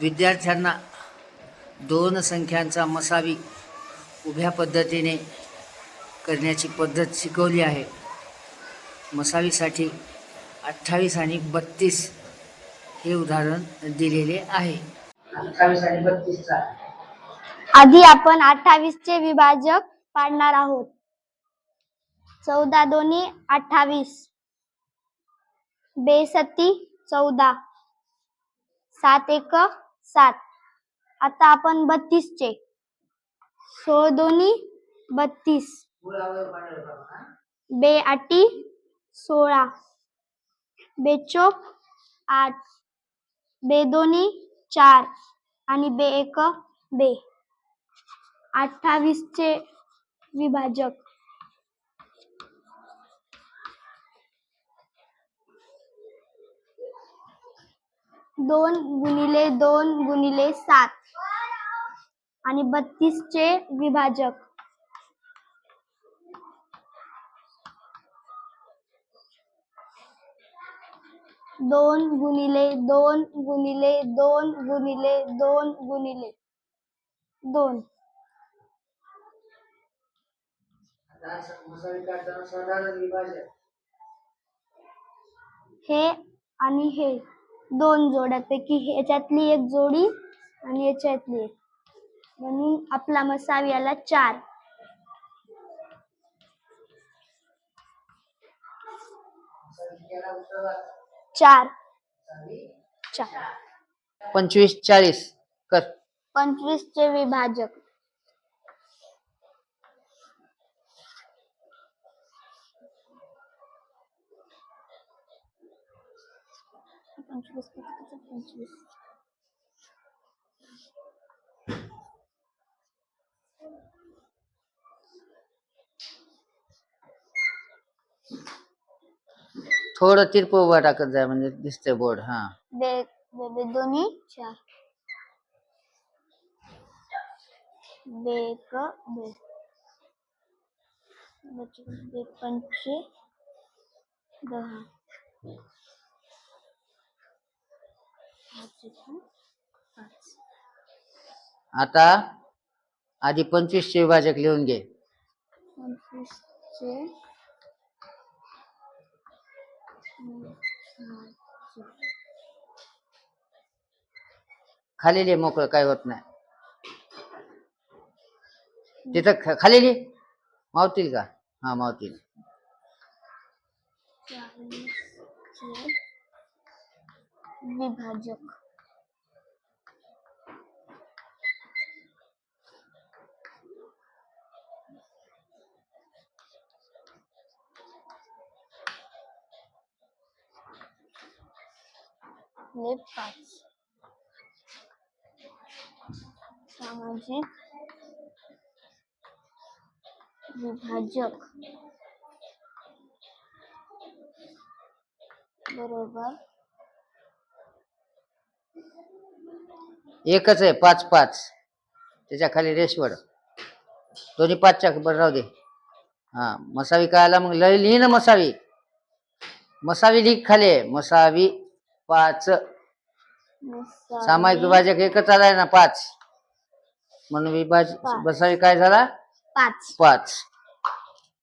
विद्यार्थ्यांना दोन संख्यांचा मसावी उभ्या पद्धतीने करण्याची पद्धत शिकवली आहे. मसावीसाठी अठ्ठावीस आणि बत्तीस हे उदाहरण दिलेले आहे. अठ्ठावीस आणि बत्तीसचा. आधी आपण अठ्ठावीस चे विभाजक पाडणार आहोत. चौदा दोन्ही अठ्ठावीस. बेसत्ती चौदा. सात एक सात. आता आपण बत्तीस चे सोळ दोन्ही बत्तीस. बे आठी सोळा. बेचोक आठ. बे दोन्ही चार. आणि बे एक बे. अठ्ठावीसचे विभाजक. दोन गुणिले दोन गुणिले सात. आणि बत्तीस चे विभाजक. दोन गुणिले दोन गुणिले दोन गुणिले दोन गुणिले दोन. साधारण हे आणि हे. दोन जोड्यापैकी ह्याच्यातली एक जोडी आणि याच्यातली एक. म्हणून आपला मसावी आला चार. चार. चार. पंचवीस चाळीस कर. पंचवीस चे विभाजक. पंचवीस पंचवीस थोडं तिरप उभा टाकत जाय म्हणजे दिसतंय बोर्ड हा. बे बे बे दोन्ही चार. बे एक बे बे- बे पंचे दहा. पाच एका पाच आता आधी पंचवीस चे विभाजक लिहून घे. पंचवीसचे खाली लिह मोकळं काय होत नाही. तिथं खाली लिह. मावतील का? हा मावतील. विभाजक ले पाच. सामाजिक. विभाजक बरोबर. एकच आहे पाच पाच. त्याच्याखाली रेशवड. दोन्ही पाचच्या बरं राहू दे. हा मसावी काय आला मग लय लिही ना मसावी. मसावी लिह खाली आहे. मसावी पाच. सामायिक विभाजक एकच आलाय ना पाच. म्हणून विभाज. मसावी काय झाला? पाच. पाच.